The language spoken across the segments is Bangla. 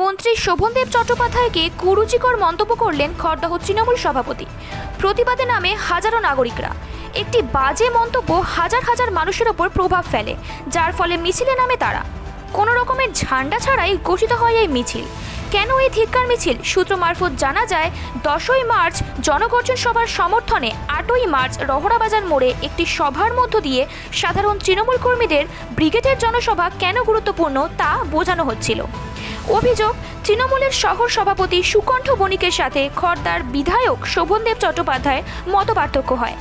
মন্ত্রী শোভনদেব চট্টোপাধ্যায়কে কুরুচিকর মন্তব্য করলেন খড়দহ তৃণমূল সভাপতি। প্রতিবাদে নামে হাজারো নাগরিকরা। একটি বাজে মন্তব্য হাজার হাজার মানুষের ওপর প্রভাব ফেলে, যার ফলে মিছিলে নামে তারা। কোনো রকমের ঝান্ডা ছাড়াই গঠিত হয় এই মিছিল। কেন এই ধিক্কার মিছিল? সূত্র মারফত জানা যায়, দশই মার্চ জনগর্জন সভার সমর্থনে আটই মার্চ রহরাবাজার মোড়ে একটি সভার মধ্য দিয়ে সাধারণ তৃণমূল কর্মীদের ব্রিগেডের জনসভা কেন গুরুত্বপূর্ণ তা বোঝানো হচ্ছিল। অভিযোগ, তৃণমূলের শহর সভাপতি সুকণ্ঠ বণিকের সাথে খর্দার বিধায়ক শোভনদেব চট্টোপাধ্যায়ের মতপার্থক্য হয়।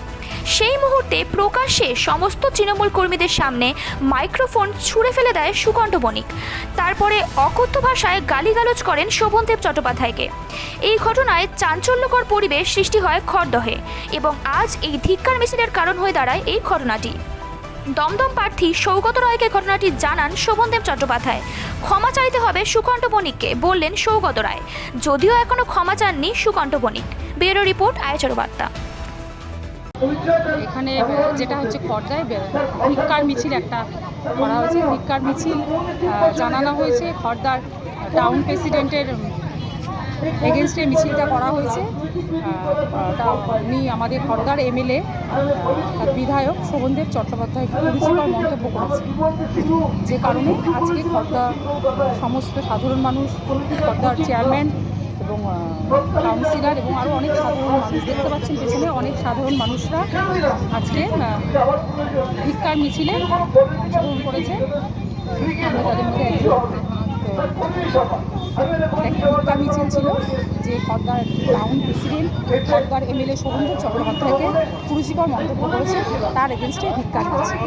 সেই মুহূর্তে প্রকাশ্যে সমস্ত তৃণমূল কর্মীদের সামনে মাইক্রোফোন ছুঁড়ে ফেলে দেয় সুকণ্ঠ বণিক। তারপরে অকথ্য ভাষায় গালিগালজ করেন শোভনদেব চট্টোপাধ্যায়কে। এই ঘটনায় চাঞ্চল্যকর পরিবেশ সৃষ্টি হয় খড়দহে এবং আজ এই ধিক্কার মিছিলের কারণ হয়ে দাঁড়ায় এই ঘটনাটি। দমদম প্রার্থী সৌগত রায়কে ঘটনাটি জানান শোভনদেব চট্টোপাধ্যায়। ক্ষমা চাইতে হবে সুকণ্ঠ বণিককে, বললেন সৌগত রায়। যদিও এখনও ক্ষমা চাননি সুকণ্ঠ বণিক। ব্যুরো রিপোর্ট আয়চর বার্তা। এখানে যেটা হচ্ছে খর্দায় ভিক্ষার মিছিল একটা করা হয়েছে। ভিক্ষার মিছিল জানানো হয়েছে। খর্দার টাউন প্রেসিডেন্টের এগেনস্টে মিছিলটা করা হয়েছে। উনি আমাদের খর্দার এমএলএ বিধায়ক শোভনদেব চট্টোপাধ্যায়কে পরিচিত মন্তব্য করেছে যে কারণে আজকে খর্দা সমস্ত সাধারণ মানুষ খর্দার চেয়ারম্যান এবং কাউন্সিলর এবং আরও অনেক সাধারণ মানুষ দেখতে পাচ্ছেন, পেছনে অনেক সাধারণ মানুষরা আজকে ভিক্ষার মিছিলে অংশগ্রহণ করেছে। আমরা তাদের মধ্যে একটা মিছিল ছিল যে খর্দার টাউন প্রেসিডেন্ট খর্দার এমএলএ শোভনদেব চট্টোপাধ্যায়কে কুরুচিকর মন্তব্য করেছে, তার এগেনস্টে ভিক্ষার মিছিল